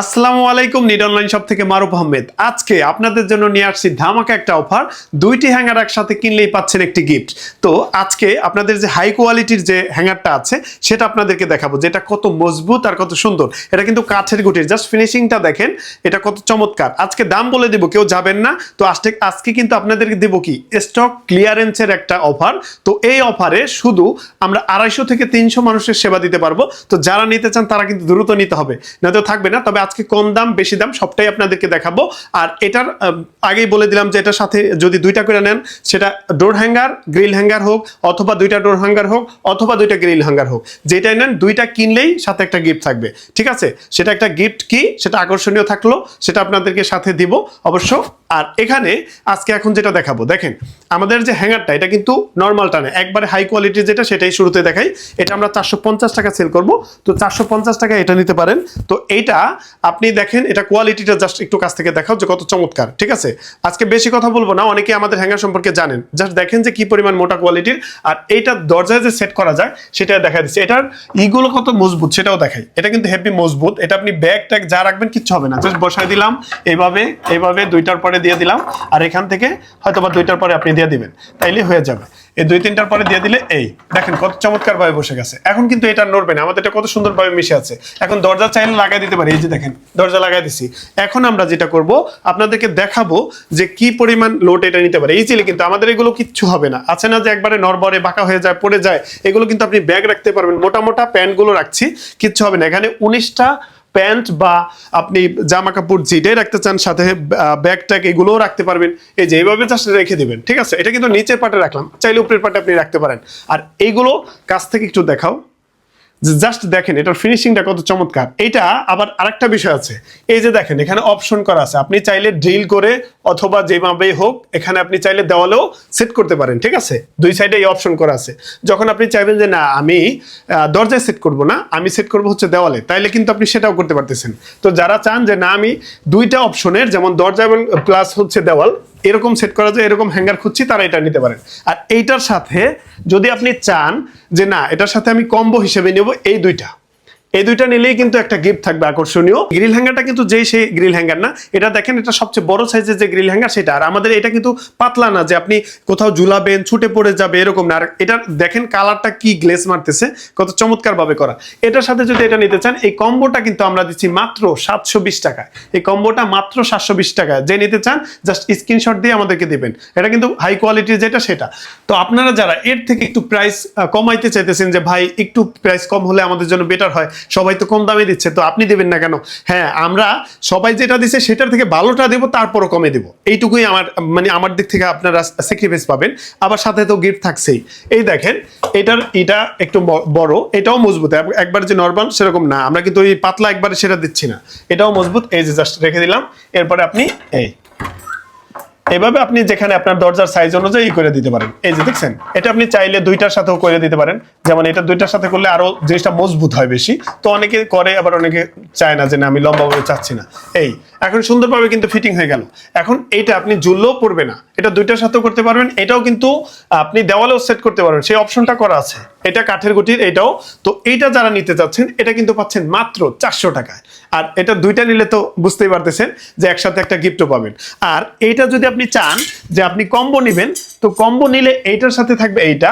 আসসালামু আলাইকুম, need online shop থেকে মারুফ আহমেদ। আজকে আপনাদের জন্য নিয়ে আসছি ধামাকা একটা অফার। দুইটি হ্যাঙ্গার একসাথে কিনলেই পাচ্ছেন একটি গিফট। তো আজকে আপনাদের যে হাই কোয়ালিটির যে হ্যাঙ্গারটা আছে, সেটা আপনাদেরকে দেখাবো, যেটা কত মজবুত আর কত সুন্দর। এটা কিন্তু কাঠের গুটির, জাস্ট ফিনিশিংটা দেখেন, এটা কত চমৎকার। আজকে দাম বলে দিব, কেউ যাবেন না। তো আজকে আজকে কিন্তু আপনাদেরকে দেবো কি? স্টক ক্লিয়ারেন্সের একটা অফার। তো এই অফারে শুধু আমরা আড়াইশো থেকে তিনশো মানুষের সেবা দিতে পারব। তো যারা নিতে চান, তারা কিন্তু দ্রুত নিতে হবে। না তো থাকবে না, তবে আজকে কম দাম, বেশি দাম, সবটাই আপনাদেরকে দেখাবো। আর এটার আগেই বলে দিলাম যে এটার সাথে যদি দুইটা করে নেন, সেটা ডোর হ্যাঙ্গার, গ্রিল হ্যাঙ্গার হোক, অথবা দুইটা ডোর হ্যাঙ্গার হোক, অথবা দুইটা গ্রিল হ্যাঙ্গার হোক, যেটাই নেন, দুইটা কিনলেই সাথে একটা গিফট থাকবে। ঠিক আছে? সেটা একটা গিফট কি? সেটা আকর্ষণীয় থাকল, সেটা আপনাদেরকে সাথে দিব অবশ্য। আর এখানে আজকে এখন যেটা দেখাবো, দেখেন, আমাদের যে হ্যাঙ্গারটা, এটা কিন্তু নর্মালটা না, একবারে হাই কোয়ালিটি যেটা, সেটাই শুরুতে দেখাই। এটা আমরা চারশো পঞ্চাশ টাকা সেল করব। তো চারশো পঞ্চাশ টাকা এটা নিতে পারেন। তো এইটা আপনি দেখেন, এটা কোয়ালিটিটা জাস্ট একটু কাছ থেকে দেখাও যে কত চমৎকার, ঠিক আছে? আজকে বেশি কথা বলব না, অনেকে আমাদের হ্যাঙ্গার সম্পর্কে জানেন। জাস্ট দেখেন যে কি পরিমাণ মোটা কোয়ালিটির আর এইটা দরজায় যে সেট করা যায় সেটা দেখা দিচ্ছে। এটার ইগুলো কত মজবুত, সেটাও দেখাই। এটা কিন্তু হেভি মজবুত, এটা আপনি ব্যাগ ট্যাগ যা রাখবেন, কিচ্ছু হবে না। জাস্ট বসাই দিলাম এইভাবে এইভাবে দুইটার পরে দিয়ে দিলাম, আর এখান থেকে হয়তো বা দুইটার পরে আপনি দিয়ে দিবেন। তাইলে হয়ে যাবে। এই দুই তিনটার পরে দিয়ে দিলে এই, দেখেন কত চমৎকার ভাবে বসে গেছে। এখন কিন্তু এটা নড়বে না, আমাদের এটা কত সুন্দরভাবে মিশে আছে। এখন দরজা চাইলে লাগাই দিতে পারি, এই যে দেখেন। দরজা লাগাই দিছি। এখন আমরা যেটা করব, আপনাদেরকে দেখাবো যে কি পরিমাণ লোড এটা নিতে পারে। ইজিলি কিন্তু আমাদের এগুলো কিচ্ছু হবে না। আছে না যে একবারে নরবরে বাঁকা হয়ে যায়, পড়ে যায়, এগুলো কিন্তু আপনি ব্যাগ রাখতে পারবেন। মোটা মোটা প্যান্টগুলো রাখছি, কিচ্ছু হবে না। এখানে উনিশটা প্যান্ট বা আপনি জামা কাপড় যেটাই রাখতে চান, সাথে ব্যাগ ট্যাগ এগুলোও রাখতে পারবেন। এই যে এইভাবে জাস্ট রেখে দেবেন, ঠিক আছে? এটা কিন্তু নিচের পাটে রাখলাম। চাইলে উপরের পাটে আপনি রাখতে পারেন। আর এইগুলো কাছ থেকে একটু দেখাও। জাস্ট দেখেন, এটার ফিনিশিংটা কত চমৎকার। এটা আবার আরেকটা বিষয় আছে। এই যে দেখেন, এখানে অপশন করা আছে। আপনি চাইলে ড্রিল করে অথবা যেভাবেই হোক, এখানে আপনি চাইলে দেওয়ালেও সেট করতে পারেন, ঠিক আছে? দুই সাইডে এই অপশন করা আছে। যখন আপনি চাইবেন যে, না, আমি দরজায় সেট করব না, আমি সেট করব হচ্ছে দেওয়ালে, তাইলে কিন্তু আপনি সেটাও করতে পারতেছেন। তো যারা চান যে, না, আমি দুইটা অপশনের যেমন দরজা এবং প্লাস হচ্ছে দেওয়াল এরকম সেট করা যায়, এরকম হ্যাঙ্গার খুঁজছি, তারা এটা নিতে পারেন। আর এইটার সাথে যদি আপনি চান যে না, এটার সাথে আমি কম্বো হিসেবে নেব এই দুইটা। এই দুইটা নিলেই কিন্তু একটা গিফট থাকবে আকর্ষণীয়। গ্রিল হ্যাঙ্গারটা কিন্তু যেই সেই গ্রিল হ্যাঙ্গার না, এটা দেখেন এটা সবচেয়ে বড় সাইজের যে গ্রিল হ্যাঙ্গার সেটা। আর আমাদের এটা কিন্তু পাতলা না, যে আপনি কোথাও ঝুলাবেন, ছুটে পড়ে যাবে, এরকম না। আর এটা দেখেন কালারটা কি গ্লেস মারতেছে, কত চমৎকার ভাবে করা। এটার সাথে যদি এটা নিতে চান, এই কম্বোটা কিন্তু আমরা দিচ্ছি মাত্র সাতশো বিশ টাকায়। এই কম্বোটা মাত্র সাতশো বিশ টাকায়। যে নিতে চান জাস্ট স্ক্রিনশট দিয়ে আমাদেরকে দিবেন। এটা কিন্তু হাই কোয়ালিটির যেটা সেটা। তো আপনারা যারা এর থেকে একটু প্রাইস কমাইতে চাইতেছেন যে, ভাই, একটু প্রাইস কম হলে আমাদের জন্য বেটার হয় সবাই তো কম দামে দিচ্ছে, তো আপনি দেবেন না কেন? হ্যাঁ আমরা সবাই যেটা দিচ্ছে সেটার থেকে ভালোটা দেবো, তারপরও কমে দেবো। এইটুকুই আমার মানে আমার দিক থেকে আপনারা স্যাক্রিফাইস পাবেন, আবার সাথে তো গিফট থাকছেই। এই দেখেন, এটার এটা একটু বড়, এটাও মজবুত। একবার যে নর্মাল সেরকম না। আমরা কিন্তু ওই পাতলা একবারে সেটা দিচ্ছি না। এটাও মজবুত, এই যে জাস্ট রেখে দিলাম। এরপরে আপনি এই, এভাবে আপনি যেখানে আপনার দরজার সাইজ অনুযায়ী করে দিতে পারেন। এই যে দেখছেন, এটা আপনি চাইলে দুইটার সাথেও করে দিতে পারেন। যেমন এটা দুইটার সাথে করলে আরও জিনিসটা মজবুত হয় বেশি। তো অনেকে করে, আবার অনেকে চায় না যে না, আমি লম্বাভাবে চাচ্ছি না। এই, এখন সুন্দরভাবে কিন্তু ফিটিং হয়ে গেল। এখন এইটা আপনি ঝুললেও পড়বে না। এটা দুইটার সাথেও করতে পারবেন। এটাও কিন্তু আপনি দেওয়ালেও সেট করতে পারবেন। সেই অপশনটা করা আছে। এটা কাঠের গুটির, এটাও। তো এইটা যারা নিতে চাচ্ছেন, এটা কিন্তু পাচ্ছেন মাত্র চারশো টাকায়। আর এটা দুইটা নিলে তো বুঝতেই পারতেছেন যে একসাথে একটা গিফটও পাবেন। আর এইটা যদি আপনি চান যে আপনি কম্বো নেবেন, তো কম্বো নিলে এইটার সাথে থাকবে এইটা।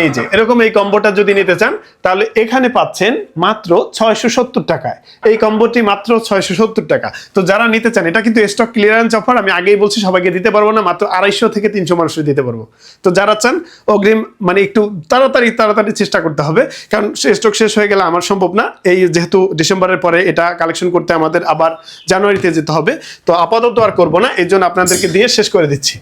এই যে, এরকম এই কম্বোটা যদি নিতে চান, তাহলে এখানে পাচ্ছেন মাত্র ছয়শো সত্তর টাকায়। এই কম্বোটি মাত্র ছয়শো সত্তর টাকা। তো যারা নিতে চান, এটা কিন্তু স্টক ক্লিয়ারেন্স অফার আমি আগেই বলছি, সবাইকে দিতে পারব না, মাত্র আড়াইশো থেকে তিনশো মানুষের দিতে পারব। তো যারা চান, অগ্রিম মানে একটু তাড়াতাড়ি তাড়াতাড়ি চেষ্টা করতে হবে, কারণ স্টক শেষ হয়ে গেলে আমার সম্ভব না। এই যেহেতু ডিসেম্বরের পরে এটা কালেকশন করতে আমাদের আবার জানুয়ারিতে যেতে হবে। তো আপাতত আর করব না এই জন্য আপনাদেরকে দিয়ে শেষ করে দিচ্ছি।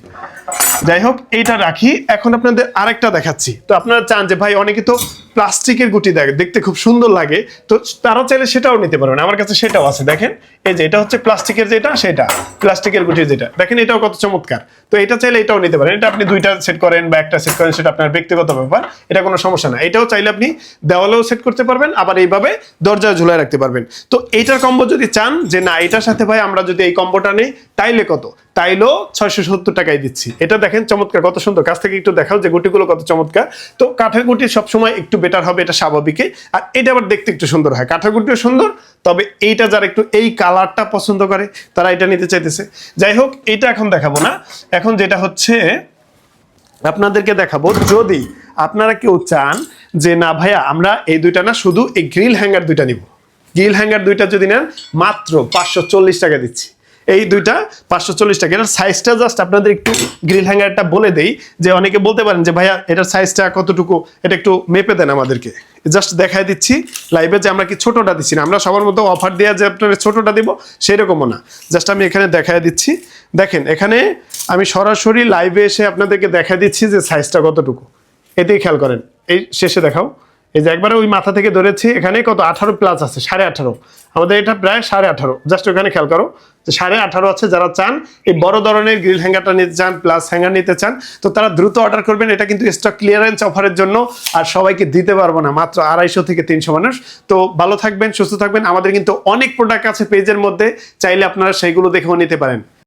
যাই হোক এইটা রাখি। এখন আপনাদের আরেকটা দেখাচ্ছি। তো আপনারা চান যে, ভাই, অনেকে তো প্লাস্টিকের গুটি দেখে দেখতে খুব সুন্দর লাগে। তো তারা চাইলে সেটাও নিতে পারবেন আমার কাছে সেটাও আছে, দেখেন। এই যে, এটা হচ্ছে প্লাস্টিকের যেটা, সেটা। প্লাস্টিকের গুটি যেটা। দেখেন, এটাও কত চমৎকার। তো এটা চাইলে এটাও নিতে পারেন। এটা আপনি দুইটা সেট করেন বা একটা সেট করেন, সেটা আপনার ব্যক্তিগত ব্যাপার। এটা কোনো সমস্যা না। এটাও চাইলে আপনি দেওয়ালেও সেট করতে পারবেন, আবার এইভাবে দরজায় ঝুলায় রাখতে পারবেন। তো এইটার কম্বো যদি চান যে, না, এটার সাথে ভাই আমরা যদি এই কম্বোটা নেই, তাইলে কত? তাইলেও ছয়শো সত্তর টাকায় দিচ্ছি। এটা দেখেন চমৎকার, কত সুন্দর। কাছ থেকে একটু দেখাও যে, গুটিগুলো কত চমৎকার। তো কাঠের গুটি সবসময় একটু বেটার হবে, এটা স্বাভাবিকই। আর এটা আবার দেখতে একটু সুন্দর হয়। কাঠের সুন্দর, তবে এইটা যারা একটু এই কালারটা পছন্দ করে, তারা এটা নিতে চাইতেছে। যাই হোক, এটা এখন দেখাবো না। এখন যেটা হচ্ছে, আপনাদেরকে দেখাবো, যদি আপনারা কেউ চান যে, না ভাইয়া, আমরা এই দুইটা না, শুধু এই গ্রিল হ্যাঙ্গার দুইটা নিব। গ্রিল হ্যাঙ্গার দুইটা যদি নেন, মাত্র পাঁচশো চল্লিশ টাকা দিচ্ছি। এই দুইটা পাঁচশো চল্লিশ টাকা এটার সাইজটা জাস্ট আপনাদের একটু গ্রিল হ্যাঙ্গারটা বলে দেই, যে অনেকে বলতে পারেন যে, ভাইয়া, এটার সাইজটা কতটুকু? এটা একটু মেপে দেন আমাদেরকে। জাস্ট দেখাই দিচ্ছি লাইভে যে আমরা কি ছোটোটা দিচ্ছি না। আমরা সবার মতো অফার দেওয়া যে আপনার ছোটোটা দিব, সেরকমও না। জাস্ট আমি এখানে দেখাই দিচ্ছি। দেখেন, এখানে আমি সরাসরি লাইভে এসে আপনাদেরকে দেখা দিচ্ছি যে সাইজটা কতটুকু। এতেই খেয়াল করেন। এই শেষে দেখাও। এই যে একবারে ওই মাথা থেকে ধরেছি, এখানে কত? আঠারো প্লাস আছে, সাড়ে আঠারো। আমাদের এটা প্রায় সাড়ে আঠারো। জাস্ট ওখানে খেয়াল করো যে সাড়ে আঠারো আছে যারা চান, এই বড় ধরনের গ্রিল হ্যাঙ্গারটা নিতে চান প্লাস হ্যাঙ্গার নিতে চান, তো তারা দ্রুত অর্ডার করবেন। এটা কিন্তু স্টক ক্লিয়ারেন্স অফারের জন্য আর সবাইকে দিতে পারব না, মাত্র আড়াইশো থেকে তিনশো মানুষ। তো ভালো থাকবেন, সুস্থ থাকবেন। আমাদের কিন্তু অনেক প্রোডাক্ট আছে পেজের মধ্যে, চাইলে আপনারা সেইগুলো দেখেও নিতে পারেন।